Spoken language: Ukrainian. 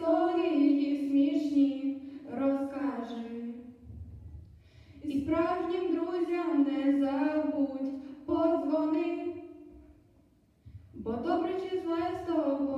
історії смішні розкажи. І справжнім друзям не забудь подзвони, бо добре чи зле з тобою